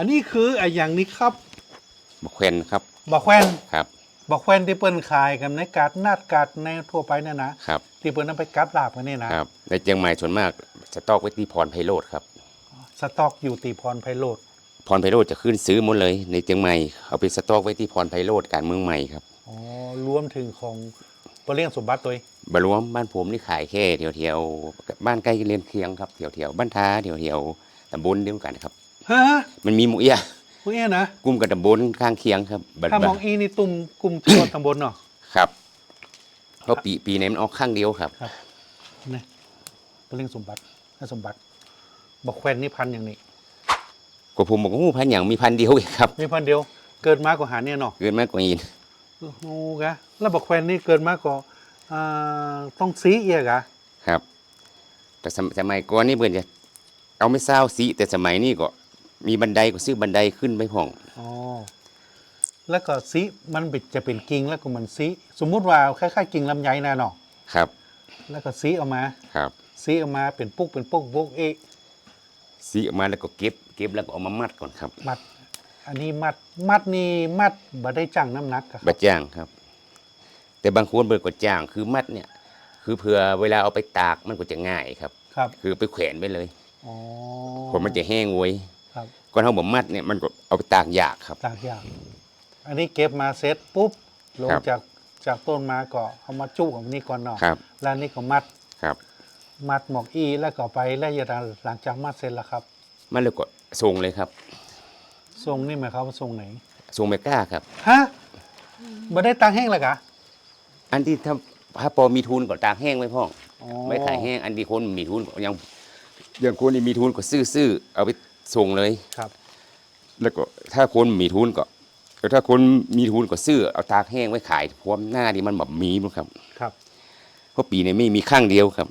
อันนี้คือไอ้อย่างนี้ครับบะแควนครับบักแควนครับบักแควนที่เปิ้นขายกันในการนาดการในทั่วไปเนี่ยนะครับที่เปิ้นนำไปกัดลาบกันเนี่ยนะครับในเชียงใหม่ส่วนมากสต็อกไว้ที่พรไพโรธครับสต็อกอยู่ตีพรไพโรดพรไพโรธจะขึ้นซื้อหมดเลย ในเชียงใหม่เอาไปสต็อกไว้ที่พรไพโรธการเมืองใหม่ครับอ๋อรวมถึงของปเลี้ยงสมบัติตัวเองบรวมบ้านผมนี่ขายแค่เที่ยวเที่ยวๆบ้านใกล้เรียนเคียงครับเที่ยวเที่ยวๆบ้านท้าเที่ยวเที่ยวๆตำบลเดียวกันครับ ฮะมันมีหมู่เอี้ยพวกเนี้ยนะกลุ่มกับตำบลข้างเคียงครับบัดถ้ามบัอดงอีนี่ตุ่มกลุ่มตัวตำบลเนาะครับเพราะปีปีไหนมันออกข้างเดียวครับนี่ปเลี้ยงสมบัติให้สมบัติบักแควนนี่พันอย่างนี้ก็ผมบอกว่าหมู่พันธุ์อย่างมีพันธุ์เดียวเองครับมีพันเดียว เกิดมากกว่าหาเนี่ยเนาะเกินมากกว่านี้โอ้โหกะแล้วบักแควนนี่เกิดมากกว่าอ่าต้องสีเอียกะครับ แต่สมสมัยก่อนนี่เพื่อนจะเอาไม่เศร้าสีแต่สมัยนี้ก็ มีบันไดก็ซื้อบันไดขึ้นไปห้อง อ๋อ แล้วก็สีมันเป็นจะเป็นกิ่งแล้วก็มันสีสมมุติว่าคล้ายๆกิ่งลำไยนะเนาะครับ แล้วก็สีออกมาครับสีออกมาเป็นปุกเป็นปุกปุกเอะสีออกมาแล้วก็เก็บ เก็บแล้วก็เอามามัดก่อนครับมัด อันนี้มัดมัดนี่มัดบ่ได้จังน้ำหนักอะครับบัดจ้างครับ แต่บางคนเบิดก็จ้างคือมัดเนี่ย คือเผื่อเวลาเอาไปตากมันก็จะง่ายครับ ครับ คือไปแขวนไว้เลยอ๋อผมมันจะแห้งไว้ครับ ก่อนเขาบอกมัดเนี่ยมันก็เอาไปตากยากครับ ตากยาก อันนี้เก็บมาเสร็จปุ๊บลงครับจากจากต้นมาก็เอามาจุกับนี่ก่อนเนาะครับ แล้วนี่ก็มัดครับ มัดหมอกอีแล้วก็ไปแล้วยาหลังจากมัดเสร็จแล้วครับมันเลยก็ส่งเลยครับทรงนี่หมายความว่าทรงไหนส่งไม่กล้าครับ ฮะบ่ได้ตังแห้งแล้วกะอันที่ถ้าถ้าพอมีทุนก็ตากแห้งไว้พ่อง อ๋อไม่ขายแห้งอันที่คนมีทุนก็ยังอย่างคนที่มีทุนก็ซื้อซื้อเอาไป ส่งเลยครับ แล้วก็ถ้าคนมีทุนก็ถ้าคนมีทุนก็ซื้อเอาตากแห้งไว้ขายพร้อมหน้าที่มันแบบมีมั้งครับครับเพราะปีนี้ไม่มีข้างเดียวครับ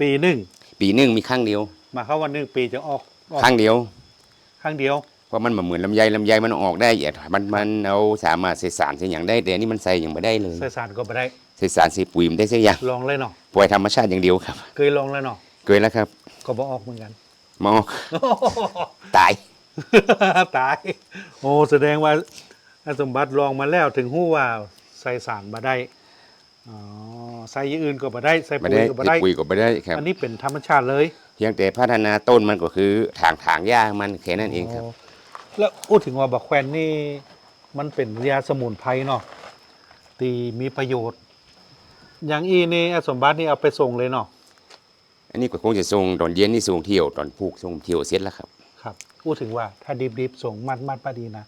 ปีหนึ่งปีหนึงมีข้างเดียวหมายความว่าหนึ่งปีจะออกออกข้างเดียวครั้งเดียวเพราะมันบ่เหมือนลำไยลำไยมันออกได้อย่ามันมันเอาสามารถใส่สารใส่อย่างได้แต่อันนี่มันใส่อย่างไม่ได้เลยใส่สารก็บ่ได้ใส่สารใส่ปุ๋ยมันได้สักอย่างลองเลยเนาะปล่อยธรรมชาติอย่างเดียวครับ เคยลองแล้วเนาะเกินแล้วครับ ก็บ่ออกเหมือนกัน หมอตาย ตาย โอ้แสดงว่าอาสมบัติลองมาแล้วถึงหู้ว่าใส่สารบ่ได้อ๋อใส่อย่างอื่นก็บ่ได้ใส่ไม่ปุ๋ได้ยก็บ่ได้ ปุ๋ยก็ไม่ได้ครับอันนี้เป็นธรรมชาติเลยเพียงแต่พัฒนาต้นมันก็คือถางถางหญ้ามันแค่นั้นเองครับโแล้วพูดถึงว่าบักแควนนี่มันเป็นยาสมุนไพรเนาะตีมีประโยชน์ อย่างอีนี่อาสมบัตินี่เอาไปส่งเลยเนาะ อันนี้ก็คงจะส่งตอนเย็นนี่ส่งเที่ยวตอนพูกส่งเที่ยวเสร็จแล้วครับ ครับพูดถึงว่าถ้าดิบๆส่งมัดมัดปาดีนะ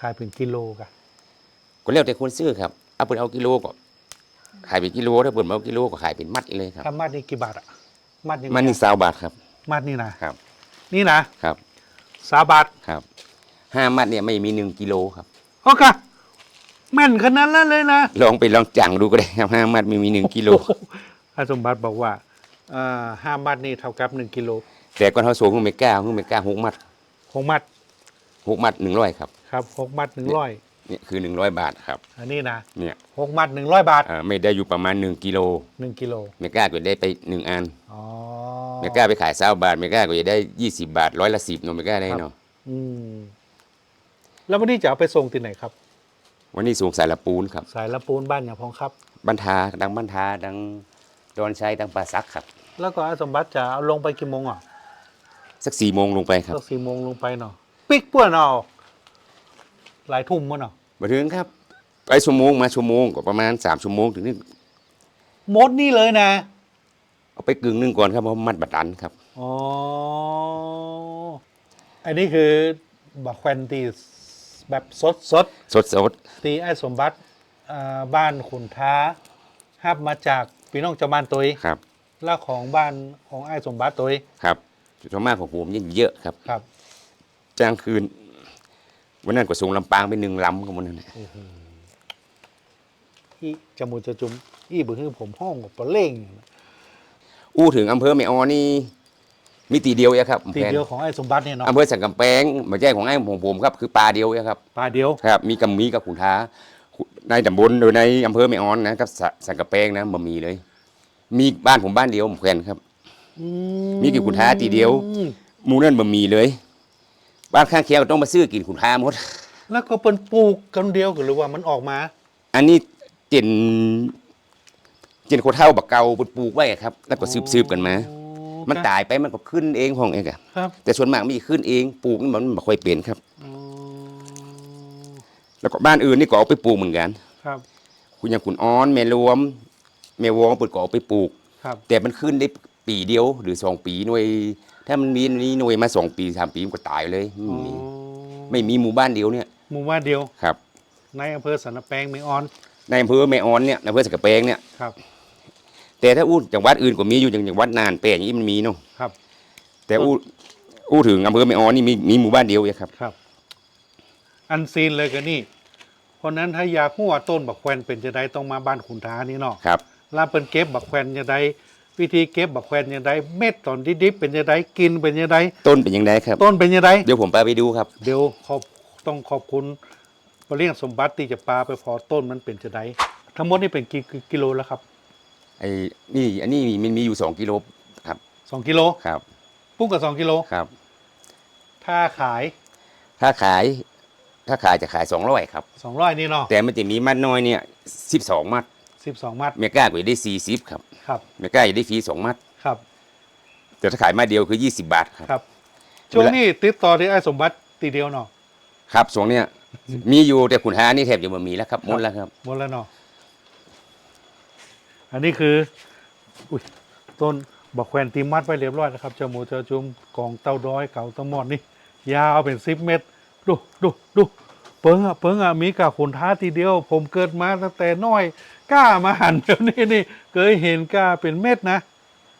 ขายเป็นกิโลกะก็แล้วแต่คนซื้อครับเอาเปิดเอากิโลก็ขายเป็นกิโลถ้าเปิดมาเอากิโลก็ขายเป็นมัดเลยครับถ้ามัดนี่กี่บาทอะมัดยังไงมันนี่สาวบาทครับ มัดนี่นะครับ นี่นะครับสามบาทครับห้ามัดเนี่ยไม่มีหนึ่งกิโลครับโอเคแม่นขนาดนั้นเลยนะลองไปลองจังดูก็ได้ครับห้ามัดไม่มีหนึ่งกิโลอาสมบัติบอกว่า อ่าห้ามัดนี่เท่ากับหนึ่งกิโลแต่ก่อนเขาส่งเพิ่งไม่กล้าเพิ่งไม่กล้าหกมัดหกมัดหกมัดหนึ่งร้อยครับครับหกมัดหนึ่งร้อยเนี่ยคือหนึ่งร้อยบาทครับ อันนี้นะเนี่ยหกมัดหนึ่งร้อยบาทเอ่อไม่ได้อยู่ประมาณหนึ่งกิโลหนึ่งกิโลไม่กล้าก็ได้ไปหนึ่งอันอ๋อไม่กล้าไปขายเศร้าบาทไม่กล้าก็จะได้ยี่สิบาทร้อยละสิบเนอะไม่กล้าได้เนาะอืมแล้ววันนี้จะเอาไปส่งที่ไหนครับ วันนี้ส่งสายละปูนครับ สายละปูนบ้านอย่างพองครับบันทาดังบันทาดังดอนชัยดังป่าซักครับ แล้วก็อาสมบัติจะเอาลงไปกี่โมงอะสักสี่โมงลงไปครับสักสี่โมงลงไปเนาะปิกป่วนเนาะหลายทุ่มมั้งเนาะมาถึงครับ ไปชั่วโมงมาชั่วโมงก็ประมาณสามชั่วโมงถึงนี่หมดนี่เลยนะ เอาไปกึ่งหนึงก่อนครับเพราะมัดบัดดันครับอ๋ออันนี้คือบักแควนตีแบบสดสดสดสดๆตีไอ้สมบัติอ่าบ้านขุนท้าฮับมาจากพี่น้องเจ้าบ้านตัวเองครับ แล้วของบ้านของไอ้สมบัติตัวเองครับส่วนมากของผมยิ่งเยอะครับ ครับ จ้างคืน วันนั้นก็ส่งลำปางไปหนึ่งลำของมันนั่นน่ะอีจมูกจะจุมอีบึคือผมห้องกับปลาเล่งอู้ถึงอำเภอแม่ออนี่มีตีเดียวเองครับตีแผนเดียวของไอ้สมบัติเนี่ยเนาะอำเภอสันกำแพงไม่ใช่ของไอ้ของผมครับ คือปลาเดียวเองครับ ปลาเดียว ครับ มีกำมีกับขุนท้าในตำบลโดยในอำเภอแม่ออนนะครับสสันกำแพงนะบ่มีเลย มีบ้านผมบ้านเดียวผมแขวนครับ อืมีกี่ขุนท้าตีเดียว อืมหมูนั่นบ่มีเลย บ้านข้างเคียงก็ต้องมาซื้อกินขุนค้าหมด แล้วก็เป็นปลูกกันเดียวกันหรือว่ามันออกมา อันนี้เจนเจนโคเท่าบักเกาปลูกไว้ครับ แล้วก็ซืบๆกันมาอ๋อมันตายไปมันก็ขึ้นเองของเองอะครับแต่ส่วนมากไมมีขึ้นเองปลูกนี่มันไม่ค่อยเป็นครับ อ๋อแล้วก็บ้านอื่นนี่ก็เอาไปปลูกเหมือนกัน ครับ คุณอย่างคุณอ้อนแม่รวม แม่วองเปิดก็เอาไปปลูก ครับ แต่มันขึ้นได้ปีเดียวหรือสองปีหน่วย ถ้ามันมีนี่หน่วยมาสองปีสามปีมันก็ตายเลยไม่มีอ๋อไม่มีหมู่บ้านเดียวเนี่ยหมู่บ้านเดียวครับ ในอำเภอสันแปงไม่ออน ในอำเภอแม่ออนเนี่ยในอำเภอสกกระเปงเนี่ยครับ แต่ถ้าอู้จังหวัดอื่นก็มีอยู่อย่างจังหวัดนานแปลงอย่างนี้มันมีเนาะครับ แต่อู้อู้ถึงอำเภอแม่ออนนี่มีมีหมู่บ้านเดียวเองครับครับ อันซีนเลยกันนี่เพราะนั้นถ้าอยากหัวต้นบักแควนเป็นจะได้ต้องมาบ้านขุนท้านี่เนาะครับ ลาเป็นเก็บบักแควนจะได้วิธีเก็บบักแควนจะได้เม็ดตอนดิบๆเป็นจะได้กินเป็นจะได้ต้นเป็นยังไงครับ ต้นเป็นจะได้เดี๋ยวผมพาไปดูครับ เดี๋ยวขอบต้องขอบคุณบริเลี้ยงสมบัติที่จะปลาไปพอต้นมันเป็นจะได้ทั้งหมดนี่เป็นกี่กิโลแล้วครับไอ้นี่อันนี้มันมีอยู่สองกิโลครับสองกิโลครับปุ้งกับสองกิโลครับ ถ้าขาย ถ้าขาย ถ้าขายจะขายสองร้อยครับสองร้อยนี่เนาะแต่มันจะมีมัดน้อยเนี่ยสิบสองมัด สิบสองมัดเมก้าก็จะได้สี่สิบครับครับเมก้าจะได้ฟรีสองมัดครับ แต่ถ้าขายมาเดียวคือยี่สิบบาทครับครับ ช่วงนี้ติดต่อที่ไอ้สมบัติตีเดียวเนาะครับสองเนี่ยมีอยู่แต่ขุนหานี่แทบจะไม่มีแล้วครับหมดแล้วครับหมดแล้วเนาะอันนี้คืออุ้ยต้นบักแควนตีมัดไว้เรียบร้อยนะครับเจ้าหมูเจ้าจุ่มกองเต้าด้อยเก่าทั้งหมดนี่ยาวเป็นสิบเมตร ดูดูดู เปิงอะเปิงอะมีกะขุนท้าทีเดียว ผมเกิดมาตั้งแต่น้อยกล้ามาหันแบบนี้นี่เคยเห็นกล้าเป็นเม็ดนะ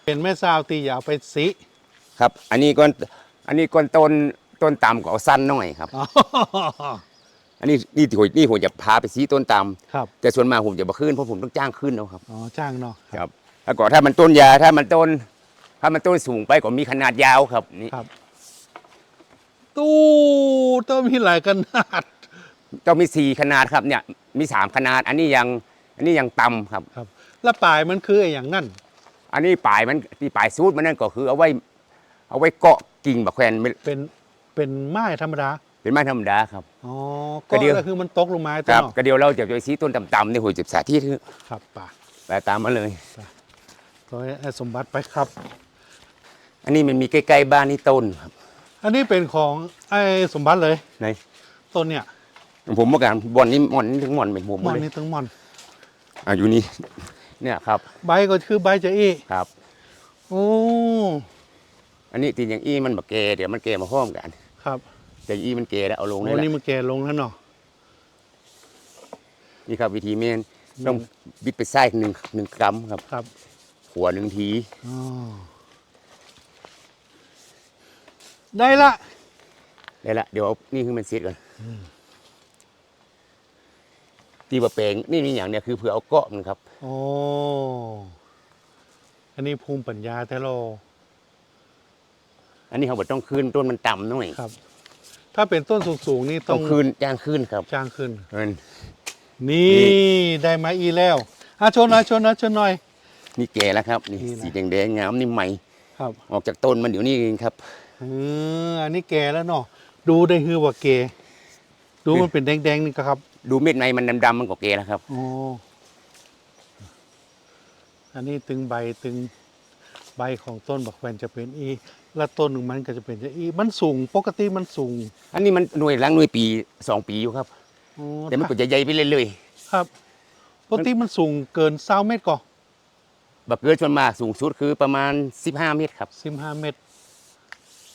เป็นแม่สาวตีอยาวไปสิครับ อันนี้ก้อนอันนี้ก้อนต้นต้นตำก็เอาสั้นหน่อยครับอ๋ออันนี้นี่ที่ผมนี่ผมจะพาไปซีต้นตครับำแต่ส่วนมากผมจะมาขึ้นเพราะผมต้องจ้างขึ้นเอาครับอ๋อจ้างเนาะครับแล้วก็ถ้ามันต้นยาถ้ามันต้น ถ้ามันต้นสูงไปก็มีขนาดยาวครับนี่ครับ ตู้ต้องมีหลายขนาด ต้องมีสี่ขนาดครับเนี่ยมีสามขนาด อันนี้ยังอันนี้ยังต่ำครับ ครับ แล้วปลายมันคือไอ้อย่างนั่นอันนี้ปลายมันที่ปลายซูดมันนั่นก็คือเอาไว้ เอาไว้เกาะกิ่งบักแควนไม่เป็นเป็นไม้ธรรมดาเป็นไม้ธรรมดาครับ อ๋อก็ก็เดียวคือมันตกลงมาคตัวรับเนาะก็เดียวเราจะไปซีต้นต่ำๆในหัวจิบสาธิตคือครับป่าไปตามมาเลยร้อยไอ้สมบัติไปครับ อันนี้มันมีใกล้ๆบ้านนี่ต้นครับอันนี้เป็นของไอ้สมบัติเลยไหนต้นเนี่ย ผมเมื่อกันบอนนี้มอนนี่ถึงมอนเป็นผมหมมอดนเลยนี่ตั้งมอนอะอยู่นี่เนี่ยครับ ใบก็คือใบจะอี้ครับโอ้อันนี้ตีอย่างอี้มันบักเกเดี๋ยวมันเกมาพร้อมกัน ครับ แต่อี้มันเกแล้วเอาลงโอ้ได้แล้วนี่มันแก่ลงแล้วเนาะนี่ครับวิธีเมนต้องบิดไปไส้หนึ่งหนึ่งกรัมครับครับ หัวหนึ่งทีอ๋อได้ละได้ละเดี๋ยวเอานี่คือมันเสร็จก่อน ตีบะเปงนี่นี่อย่างเนี้ยคือเพื่อเอาเกาะมันครับ โอ้อันนี้ภูมิปัญญาแท้โลอันนี้เขาบอกต้องคืนต้นมันต่ำหน่อยครับ ถ้าเป็นต้นสูงๆนี่ต้ต้อองงคืนจ้างคืนครับจ้างขึ้น เอิ้นนี่ได้มาอีแล้วอะชนหน่อยชนหน่อยชนหน่อย นี่แก่แล้วครับนี่นี่นะ สีแดงๆงามนี่ใหม่ ครับออกจากต้นมันเดี๋ยวนี้เองครับ เอออันนี้แก่แล้วเนาะดูได้คือว่าแก่ดูมันเป็นแดงๆนี่ก็ครับ ดูเม็ดในมันดำๆมันก็แก่แล้วครับอ๋ออันนี้ตึงใบตึงใบของต้นบักแวนจะเป็นอี และต้นหนึ่งมันก็จะเป็นจะอี มันสูงปกติมันสูง อันนี้มันหน่วยล้างหน่วยปีสองปีอยู่ครับอ๋อแต่มันก็จะใหญ่ไปเรื่อยครับปกติมันสูงเกินเศร้าเมตรก่อๆบักเกิดชนมากสูงสุดคือประมาณ 15 เมตรครับสิบห้าเมตร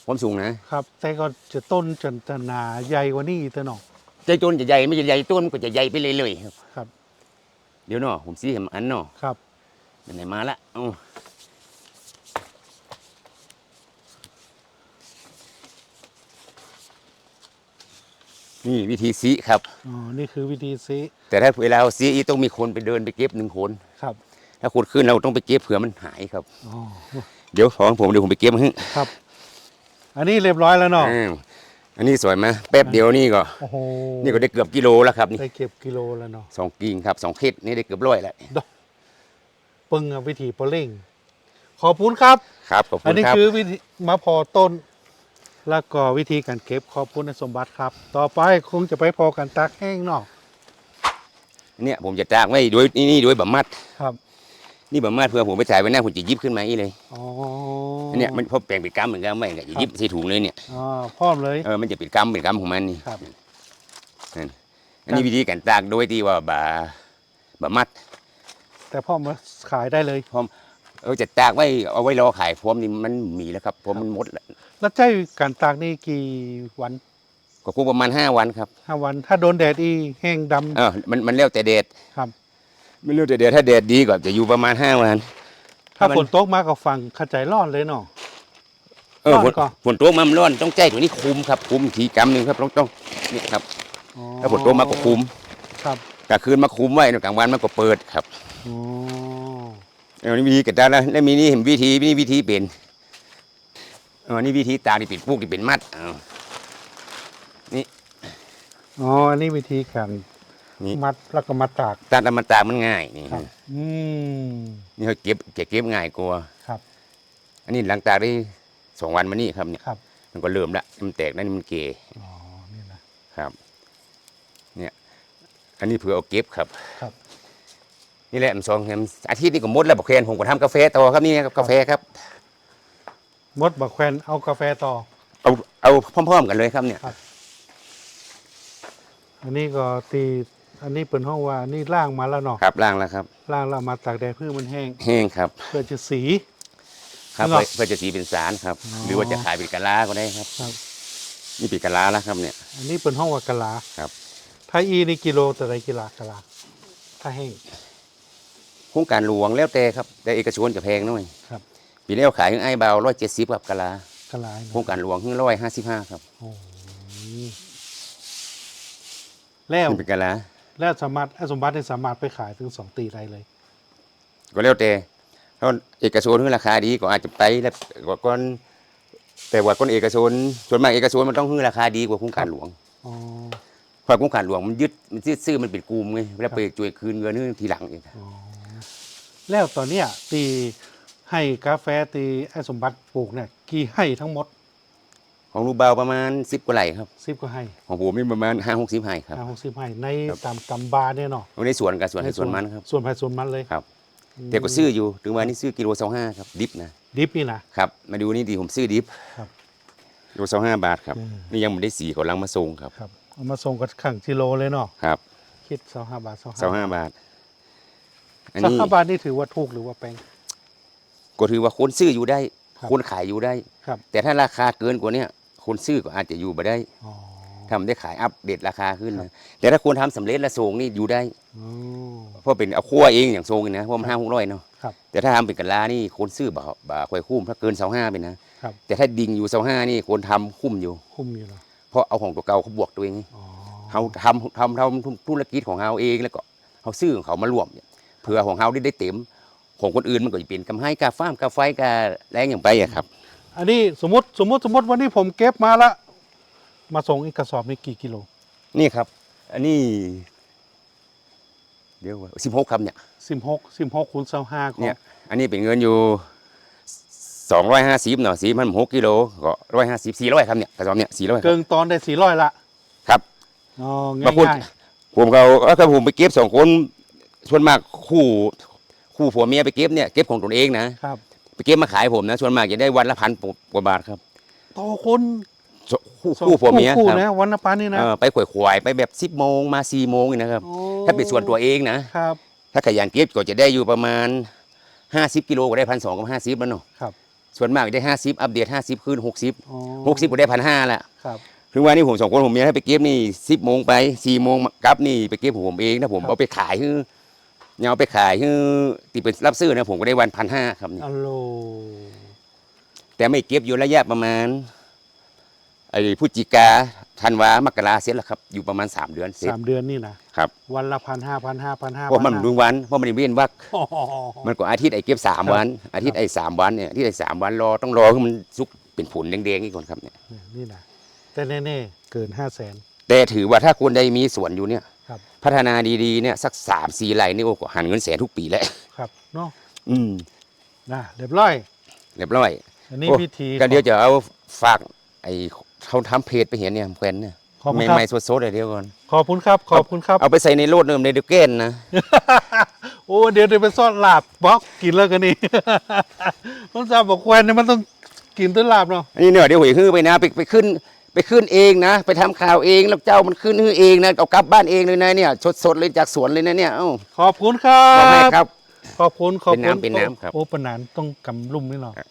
ความสูงนะครับ แต่ก็จะต้นจะจะหนาใหญ่กว่านี้อีกเถอะเนาะ ใจต้นจะใหญ่ไม่ใหญ่ต้นมันก็จะใหญ่ไปเรื่อยๆครับ ครับ เดี๋ยวเนาะผมซีเห็นอันเนาะครับ ไหนๆมาละเอ้านี่วิธีซีครับ อ๋อ นี่คือวิธีซีแต่ถ้าเวลาเอาซีอีต้องมีคนไปเดินไปเก็บหนึ่งคน ครับ ถ้าคนขึ้นเราต้องไปเก็บเผื่อมันหายครับ อ๋อ เดี๋ยวของผมเดี๋ยวผมไปเก็บมาให้ครับ อันนี้เรียบร้อยแล้วเนาะ อ้าว อันนี้สวยไหมแป๊บเดียวนี่ก็ โอ้โหนี่ก็ได้เกือบกิโลแล้วครับนี่ได้เก็บกิโลแล้วเนาะสองกิ่งครับสองเคสนี่ได้เกือบร้อยแล้วปึงอะวิธีปอเล่งขอบคุณครับ ครับขอบคุอันณนี้ครับ คือวิธีมาพอต้น แล้วก็วิธีการเก็บขอบคุณสมบัติครับ ต่อไปคงจะไปพอกันตากแห้งเนาะเนี่ยผมจะตากไว้ด้วยนี่นี่ด้วยบะมัด ครับ นี่บะมัดเพื่อผมไปถ่ายไว้หน้าผมจะหยิบขึ้นมาอีเลยอ๋อเนี่ยมันพอแปลงเป็นกำเหมือนกันไม่ก็หยิบใส่ถุงเลยเนี่ยอ๋อพร้อมเลย เออมันจะเป็นกำเป็นกำของมันนี่ครับอันนี้วิธีการตากโดยที่ว่าบะบะมัดแต่พ่อมาขายได้เลย เออจะตากไว้เอาไว้รอขายพร้อมนี่มันมีแล้วครับพร้อมมันหมดแล้วแล้วใช้การตากนี่กี่วันก็คงประมาณห้าวันครับห้าวัน ถ้าโดนแดดอีแห้งดำ เออมันมันแล้วแต่แดดครับ มันแล้วแต่แดดถ้าแดดดีก็จะอยู่ประมาณห้าวัน ถ้ามัน ฝนตกมาก็ฟังขจายร้อนเลยเนาะ เออร้อนฝนก่อน ฝนตกมามันร้อนต้องใจตัวนี้คุมครับคุมทีกำหนึ่งครับต้องต้องนี่ครับอ๋อถ้าฝนตกมาก็คุมครับกลางคืนมาคุมไว้กลางวันมันก็เปิดครับอ๋อเออนี่วิธีกระดานแล้วแล้วมีนี่เห็นวิธีนี่วิธีเป็นเออนี่วิธีตากนี่เป็นพวกที่เป็นมัดเอาอ๋ออันนี้วิธีการ นี่ มัดแล้วก็มาตากตากแล้วมันตากมันง่ายนี่ครับ อืม นี่เขาเก็บเก็บเก็บง่ายกว่าครับ อันนี้หลังตากได้สองวันมานี่ครับเนี่ยครับ มันก็เริ่มละมันแตกนั่นมันเกยอ๋อ นี่นะ ครับ เนี่ย อันนี้เผื่อเอาเก็บครับ ครับ นี่แหละมันสองแฮมอาทิตย์นี้ก็หมดแล้วบอกแคนผมก็ทำกาแฟต่อครับนี่ครับกาแฟครับ มดบักแควนเอากาแฟต่อ เอาเอาพร้อม ๆ กันเลยครับเนี่ยอันนี้ก็ตี อันนี้เป็นห้องว่าอันนี้ล่างมาแล้วเนาะครับล่างแล้วครับล่างแล้วมาตากแดดเพื่อมันแห้งแห้งครับ เพื่อจะสี ครับเหรอเพื่อเพื่อจะสีเป็นสารครับอ๋อหรือว่าจะขายเป็นกะลาก็ได้ครับครับ นี่เป็นกะลาแล้วครับเนี่ย อันนี้เป็นห้องว่ากะลาครับถ้าอีนี่กิโลแต่ไรกิโลากะลาถ้าแห้งโครงการหลวงแล้วแต่ครับ แต่เอกชนจะแพงหน่อยครับปีแล้วขายถึงไอ้เบาร้อยเจ็ดสิบครับกะลากะลาโครงการหลวงถึงร้อยห้าสิบห้าครับโอ้ยแล้วนี่เป็นกะลา แล้วสามารถไอ้สมบัติได้สามารถไปขายถึงสองตีไรเลย ก็แล้วแต่ถ้าเอกชนที่ราคาดีก็อาจจะไปแล้วกว่าก้อนแต่ว่าก้อนเอกชนส่วนมากเอกชนมันต้องให้ราคาดีกว่าโครงการหลวงอ๋อเพราะโครงการหลวงมันยึดมันยึดซื้อมันเป็นกลุ่มไงแล้วไปจ่วยคืนเงินนี่ทีหลังเองอ๋อแล้วตอนเนี้ยตีให้กาแฟตีไอ้สมบัติปลูกเนี่ยกี่ให้ทั้งหมด ของลูกเบาประมาณสิบกว่าไร่ครับสิบก็ให้ของผมนี่ประมาณห้าหกสิบไร่ครับ ห้าหกสิบให้ในครับ ตามตำบาเนี่ยเนาะในสวนกับสวนให้สวนมันครับส่วนไผ่ส่วนมันเลยครับแต่ก็ซื้ออยู่ถึงวันนี้ซื้อกิโลสองห้าครับดิบนะดิฟนี่นะ ครับมาดูนี่ดีผมซื้อดิบครับกิโลสองห้าบาทครับอืม นี่ยังไม่ได้สีกำลังมาส่งครับครับเอามาส่งกับขังกิโลเลยเนาะครับคิดสองห้าบาทสองสองห้าบาท อันสองนี้ห้าบาทนี่ถือว่าถูกหรือว่าแพง ก็ถือว่าคนซื้ออยู่ได้ ครับ คนขายอยู่ได้ ครับ แต่ถ้าราคาเกินกว่าเนี้ย คนซื้อก็อาจจะอยู่ไม่ได้อ๋อทำได้ขายอัปเดตราคาขึ้นนะแต่ถ้าคนทำสำเร็จและส่งนี่อยู่ได้อ๋อเพราะเป็นเอาคั่วเองอย่างส่งนี่นะเพราะมันห้าหกร้อยเนาะครับแต่ถ้าทำเป็นกะลานี่คนซื้อบ่บ่ค่อยคุ้มถ้าเกินเสาห้าเป็นนะครับแต่ถ้าดิ่งอยู่เสาห้านี่คนทำคุ้มอยู่คุ้มอยู่เนาะเพราะเอาของตัวเก่าเขาบวกตัวเองอ๋อเขาทำทำทำธุรกิจของเราเองแล้วก็เขาซื้อของเขามารวมเนี่ยเผื่อของเขาได้ได้เต็มของคนอื่นมันก็จะเป็นกำไรกาฟ้ามกาไฟกาแรงอย่างไปอะครับ อันนี้สมมติสมมติสมมติวันนี้ผมเก็บมาละมาส่งอีกกระสอบนี่กี่กิโลนี่ครับ อันนี้ เดี๋ยวสิบหกครับเนี่ยสิบหกสิบหกคูณเศร้าห้าก็เนี่ย อันนี้เป็นเงินอยู่สองร้อยห้าสิบเนาะสีมันหกกิโลก็ร้อยห้าสิบสี่ร้อยครับเนี่ยกระสอบเนี่ยสี่ร้อยเกินตอนได้สี่ร้อยละครับอ๋อมาพูดง่ายผมเขาถ้าผมไปเก็บสองคนส่วนมากคู่คู่ผัวเมียไปเก็บเนี่ยเก็บของตนเองนะๆครับไป เก็บมาขายผมนะส่วนมากจะได้วันละพันกว่าบาทครับ ต่อคนสคู่คู่ผัวเมียคู่ครับนะวันละปานนี่นะเออไปขวยขวายไปแบบสิบโมงมาสี่โมงนี่นะครับโอ้ถ้าเป็นส่วนตัวเองนะครับ ถ้าขยันเก็บก็จะได้อยู่ประมาณห้าสิบกิโลก็ได้พันสองกับห้าสิบแล้วเนาะครับส่วนมากได้ห้าสิบอัปเดตห้าสิบขึ้นหกสิบอ๋อหกสิบก็ได้พันห้าละครับถึงวันนี้ผมสองคนผมเมียให้ไปเก็บนี่สิบโมงไปสี่โมงกลับนี่ไปเก็บผมเองถ้าผมครับเอาไปขายคือ เนี่ยเอาไปขายคือติเป็นรับซื้อนะผมก็ได้วันพันห้าครับเนี่ยอัลโหลแต่ไม่เก็บอยู่ระยะประมาณไอ้พฤศจิกาธันวามกราเสร็จแล้วครับ อยู่ประมาณสามเดือนเสร็จสามเดือนนี่นะครับวันละพันห้าพันห้าพันห้าเพราะมันดูวันเพราะมันเวียนวักอ๋อมันก็อาทิตย์ไอ้เก็บสามวัน อาทิตย์ไอ้สามวันเนี่ยอาทิตย์ไอ้สามวันรอต้องรอให้มันสุกเป็นผลแดงๆนี่ก่อนครับเนี่ยนี่นะแต่แน่ๆเกินห้าแสนแต่ถือว่าถ้าคนใดมีสวนอยู่เนี่ยครับ พัฒนาดีๆเนี่ยสักสามสี่ไร่นี่โอ้ก็หันเงินแสนทุกปีแล้วครับเนาะอืมนะเรียบร้อยเรียบร้อยอันนี้โอ้วิธีก็เดี๋ยวจะเอาฝากไอเขาทำเพจไปเห็นเนี่ยแควนเนี่ยขอบคุณใหครับม่ๆสดๆเลยเดียวก่อนขอบคุณครับขอบคุณครับเอาไปใส่ในโลดเนิมในเดยวเกนนะ โอ้เดี๋ยวเดี๋ยวไปซ่อนลาบบล็อกกินแล้วกันนี่ ต้นซาบอกแควนเนี่ยมันต้องกินด้วยลาบเนาะ อันนี้เนื้อเดี๋ยวหวยฮื้อไปนะไปไปขึ้น ไปขึ้นเองนะ ไปทำข่าวเองแล้วเจ้ามันขึ้นฮื้อเองนะเอากลับบ้านเองเลยนะเนี่ยสดๆเลยจากสวนเลยนะเนี่ยเอ้าขอบคุณครัขอบให้บครับ ขอบคุณขอบคุณเป็นน้ำเป็นน้ำครับ โอ้ปนานต้องกำลุ่มนี่เนาะครับ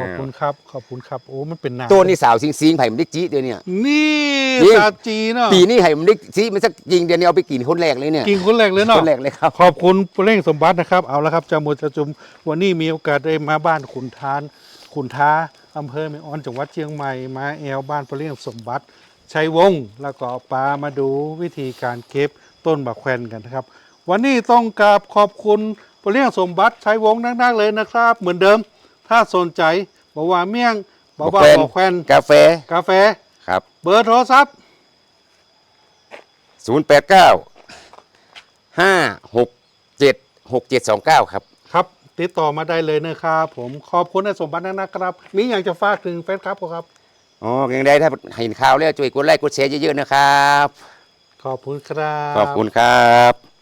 ขอบคุณครับ ขอบคุณครับ โอ้มันเป็นน้ำตัวนี้สาวซิงซิงๆไผ่มันได้จีเดียวเนี่ย นี่จริง ซาจีเนาะปีนี้ไผ่มันได้จีมันสักยิงเดียวนี้เอาไปกินคนแรกเลยเนี่ยกินคนแรกเลยเนาะ คนแรกเลยครับ ขอบคุณเร่งสมบัตินะครับ เอาละครับจามุจะจุมวันนี้มีโอกาสได้มาบ้านขุนทาน ขุนท้าอำเภอแม่ออนจังหวัดเชียงใหม่มาแอลบ้านเร่งสมบัติชัยวงศ์แล้วก็เอาปลามาดูวิธีการเก็บต้นบักแควนกันนะครับ วันนี้ต้องกราบขอบคุณเร่งสมบัติชัยวงศ์นักๆเลยนะครับ เหมือนเดิม ถ้าสนใจบอกว่าเมี่ยงบอกว่าบักแควนกาแฟกาแฟครับ เบอร์โทรศัพท์ 0 8 9 5 6 7 6 7 2 9 ครับครับ ติดต่อมาได้เลยนะครับผมขอบคุณในสมบัตินะครับ มีอย่างจะฝากถึงแฟนคลับบ่ครับอ๋อยังได้ถ้าเห็นข่าวแล้วช่วยกดไลค์กดแชร์เยอะๆนะครับ ขอบคุณครับ ขอบคุณครับ